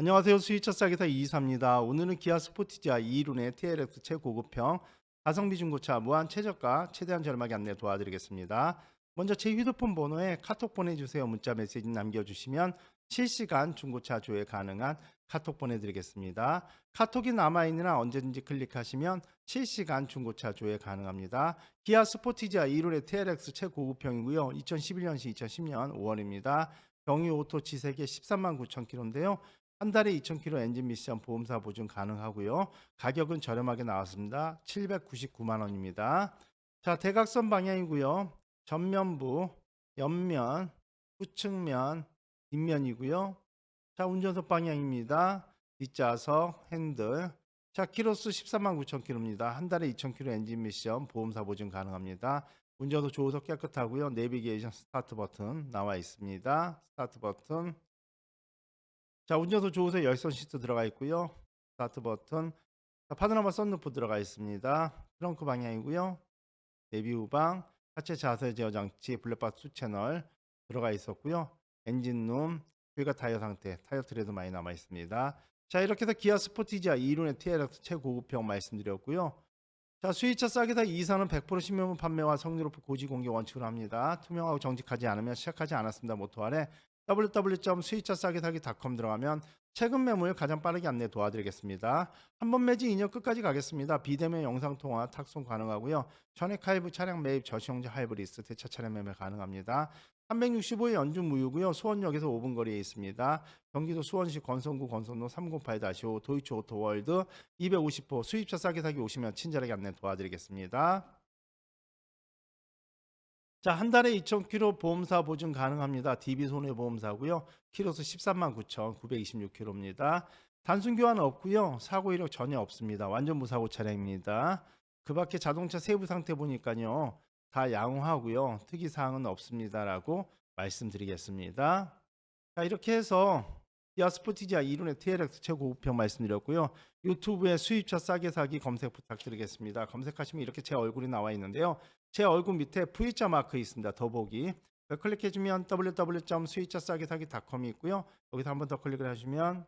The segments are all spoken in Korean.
안녕하세요. 수위차 싸기사 이이사입니다. 오늘은 기아 스포티지아 2륜의 TLX 최고급형 가성비 중고차 무한 최저가 최대한 저렴하게 안내 도와드리겠습니다. 먼저 제 휴대폰 번호에 카톡 보내주세요. 문자 메시지 남겨주시면 실시간 중고차 조회 가능한 카톡 보내드리겠습니다. 카톡이 남아있느나 언제든지 클릭하시면 실시간 중고차 조회 가능합니다. 기아 스포티지아 2륜의 TLX 최고급형이고요. 2011년시 2010년 5월입니다. 경유 오토 지세계 13만 9천 킬로인데요. 한 달에 2,000km 엔진 미션 보험사 보증 가능하고요. 가격은 저렴하게 나왔습니다. 799만 원입니다. 자, 대각선 방향이고요. 전면부, 옆면, 후측면, 뒷면이고요. 자, 운전석 방향입니다. 뒷좌석, 핸들. 자, 키로수 13만 9천 킬로입니다. 한 달에 2,000km 엔진 미션 보험사 보증 가능합니다. 운전도 조우석 깨끗하고요. 내비게이션 스타트 버튼 나와 있습니다. 스타트 버튼. 자, 운전석 조우석 열선 시트 들어가 있고요. 스타트 버튼. 자, 파노라마 썬루프 들어가 있습니다. 트렁크 방향이고요. 내비 후방, 하체 자세 제어 장치, 블랙박스 채널 들어가 있었고요. 엔진룸, 휠과 타이어 상태, 타이어 트레도 많이 남아 있습니다. 자, 이렇게 해서 기아 스포티지아 2륜의 TLX 최고급형 말씀드렸고요. 자, 수입차 싸게사 이사는 100% 신명문 판매와 성능 높은 고지 공개 원칙으로 합니다. 투명하고 정직하지 않으면 시작하지 않았습니다. 모토 아래 www.수입차싸게사기.com 들어가면 최근 매물 가장 빠르게 안내 도와드리겠습니다. 한 번 매지 2년 끝까지 가겠습니다. 비대면 영상 통화 탁송 가능하고요. 전액 할부 차량 매입 저시용자 할부 리스 대차 차량 매매 가능합니다. 365일 연중 무휴고요. 수원역에서 5분 거리에 있습니다. 경기도 수원시 건성구 건성로 308-5 도이치 오토월드 250호 수입차 싸게 사기 오시면 친절하게 안내 도와드리겠습니다. 자, 한 달에 2,000km 보험사 보증 가능합니다. DB 손해보험사고요. 키로수 13만 9,926km입니다. 단순 교환 없고요. 사고 이력 전혀 없습니다. 완전 무사고 차량입니다. 그 밖에 자동차 세부 상태 보니까요. 다 양호하고요. 특이 사항은 없습니다라고 말씀드리겠습니다. 자, 이렇게 해서 기아 스포티지아 2륜의 TLX 최고급형 말씀드렸고요. 유튜브에 수입차 싸게 사기 검색 부탁드리겠습니다. 검색하시면 이렇게 제 얼굴이 나와 있는데요. 제 얼굴 밑에 V자 마크 있습니다. 더보기. 클릭해주면 www.수입차싸게사기.com이 있고요. 여기서 한 번 더 클릭을 하시면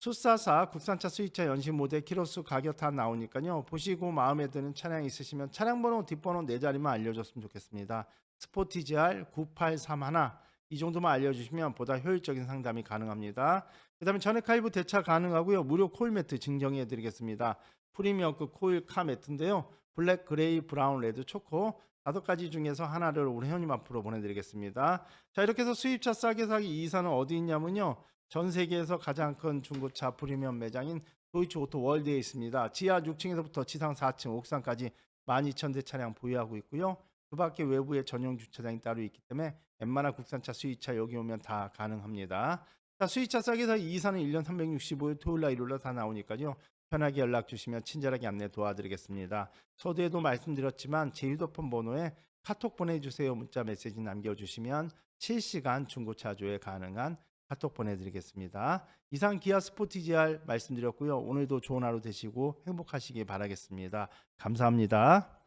수사사 국산차 수입차 연식 모델 키로수 가격 다 나오니까요. 보시고 마음에 드는 차량 있으시면 차량 번호 뒷번호 네 자리만 알려줬으면 좋겠습니다. 스포티지R 9831 이 정도만 알려주시면 보다 효율적인 상담이 가능합니다. 그 다음에 전액 할부 대차 가능하고요. 무료 코일 매트 증정해 드리겠습니다. 프리미엄급 코일 카 매트인데요. 블랙, 그레이, 브라운, 레드, 초코 다섯 가지 중에서 하나를 우리 회원님 앞으로 보내드리겠습니다. 자 이렇게 해서 수입차 싸게 사기 이 이사는 어디 있냐면요. 전 세계에서 가장 큰 중고차 프리미엄 매장인 도이치 오토 월드에 있습니다. 지하 6층에서부터 지상 4층, 옥상까지 12,000대 차량 보유하고 있고요. 그 밖에 외부에 전용 주차장이 따로 있기 때문에 웬만한 국산차 수입차 여기 오면 다 가능합니다. 자, 수입차 싸게 사기 이 이사는 1년 365일 토요일 날 일요일 날 다 나오니까요. 편하게 연락 주시면 친절하게 안내 도와드리겠습니다. 서두에도 말씀드렸지만 제 휴대폰 번호에 카톡 보내주세요. 문자 메시지 남겨주시면 실시간 중고차 조회 가능한 카톡 보내드리겠습니다. 이상 기아 스포티지R 말씀드렸고요. 오늘도 좋은 하루 되시고 행복하시기 바라겠습니다. 감사합니다.